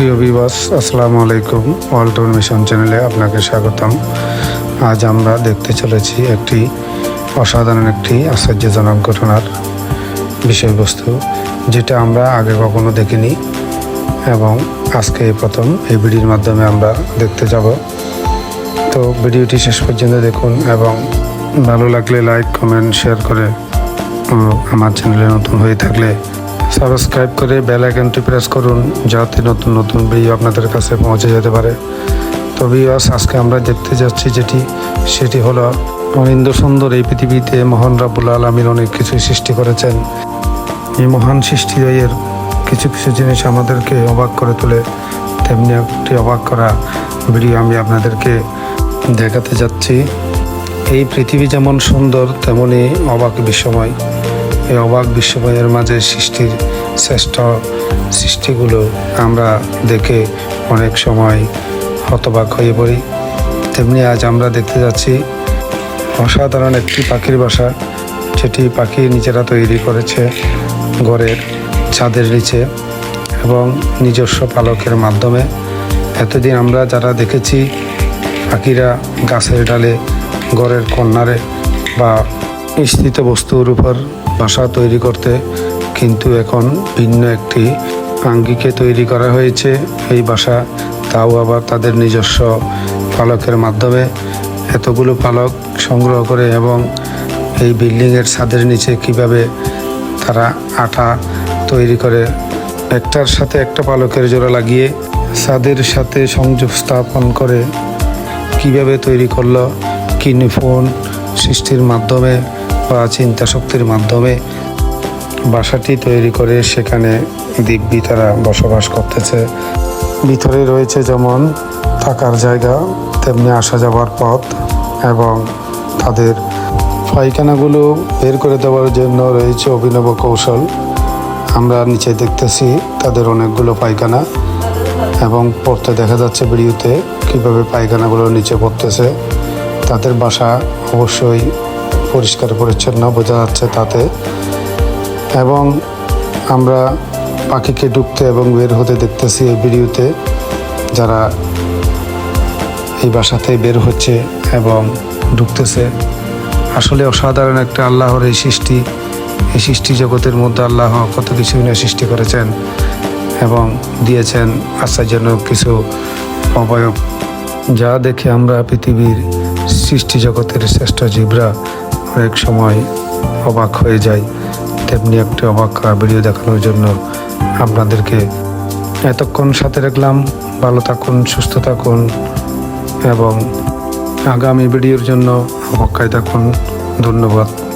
প্রিয় বিবাস আসসালামু আলাইকুম। ওয়ালটন মিশন চ্যানেলে আপনাকে স্বাগতম। আজ আমরা দেখতে চলেছি একটি অসাধারণ একটি আশ্চর্যজনক ঘটনার বিষয়বস্তু, যেটা আমরা আগে কখনো দেখিনি এবং আজকে প্রথম এই ভিডিওর মাধ্যমে আমরা দেখতে যাব। তো ভিডিওটি শেষ পর্যন্ত দেখুন এবং ভালো লাগলে লাইক কমেন্ট শেয়ার করে আমার চ্যানেলে নতুন হয়ে থাকলে সাবস্ক্রাইব করে বেল আইকনটি প্রেস করুন, যাতে নতুন নতুন ভিডিও আপনাদের কাছে পৌঁছে যেতে পারে। তো ভিউয়ার্স আজকে আমরা দেখতে যাচ্ছি যেটি, সেটি হলো অনিন্দ সুন্দর এই পৃথিবীতে মহান রাবুল আলমীর অনেক কিছুই সৃষ্টি করেছেন। এই মহান সৃষ্টি এর কিছু কিছু জিনিস আমাদেরকে অবাক করে তোলে। তেমনি একটি অবাক করা ভিডিও আমি আপনাদেরকে দেখাতে যাচ্ছি। এই পৃথিবী যেমন সুন্দর, তেমনি অবাক বিস্ময়। এই অবাক বিস্ময়ের মাঝে সৃষ্টির শ্রেষ্ঠ সৃষ্টিগুলো আমরা দেখে অনেক সময় হতবাক হয়ে পড়ি। তেমনি আজ আমরা দেখতে যাচ্ছি অসাধারণ একটি পাখির বাসা, যেটি পাখি নিজেরা তৈরি করেছে ঘরের ছাদের নিচে এবং নিজস্ব পালকের মাধ্যমে। এতদিন আমরা যারা দেখেছি, পাখিরা গাছের ডালে ঘরের কন্যারে বা স্থিত বস্তুর উপর বাসা তৈরি করতে, কিন্তু এখন ভিন্ন একটি আঙ্গিকে তৈরি করা হয়েছে এই বাসা তাও আবার তাদের নিজস্ব পালকের মাধ্যমে। এতগুলো পালক সংগ্রহ করে এবং এই বিল্ডিংয়ের ছাদের নিচে কীভাবে তারা আঠা তৈরি করে, একটার সাথে একটা পালকের জোড়া লাগিয়ে ছাদের সাথে সংযোগ স্থাপন করে কীভাবে তৈরি করল কিডনি ফোন সৃষ্টির মাধ্যমে বা চিন্তা শক্তির মাধ্যমে বাসাটি তৈরি করে সেখানে দিব্যি তারা বসবাস করতেছে। ভিতরে রয়েছে যেমন থাকার জায়গা, তেমনি আসা যাওয়ার পথ এবং তাদের পায়খানাগুলো বের করে দেওয়ার জন্য রয়েছে অভিনব কৌশল। আমরা নিচে দেখতেছি তাদের অনেকগুলো পায়খানা এবং পড়তে দেখা যাচ্ছে ভিডিওতে কীভাবে পায়খানাগুলো নিচে পড়তেছে। তাদের বাসা অবশ্যই পরিষ্কার পরিচ্ছন্ন বোঝা যাচ্ছে তাতে। এবং আমরা পাখিকে ঢুকতে এবং বের হতে দেখতেছি এই ভিডিওতে, যারা এই বাসাতে বের হচ্ছে এবং ঢুকতেছে আসলে অসাধারণ একটা আল্লাহর এই সৃষ্টি এই সৃষ্টি জগতের মধ্যে আল্লাহ কত কিছু নিয়ে সৃষ্টি করেছেন এবং দিয়েছেন আশ্চর্যজনক কিছু অবয়ব। যা দেখে আমরা পৃথিবীর সৃষ্টি জগতের শ্রেষ্ঠ জীবরা অনেক সময় অবাক হয়ে যাই তেমনি একটি অবাক ভিডিও দেখানোর জন্য আপনাদেরকে এতক্ষণ সাথে রাখলাম। ভালো থাকুন, সুস্থ থাকুন এবং আগামী ভিডিওর জন্য অপেক্ষায় থাকুন। ধন্যবাদ।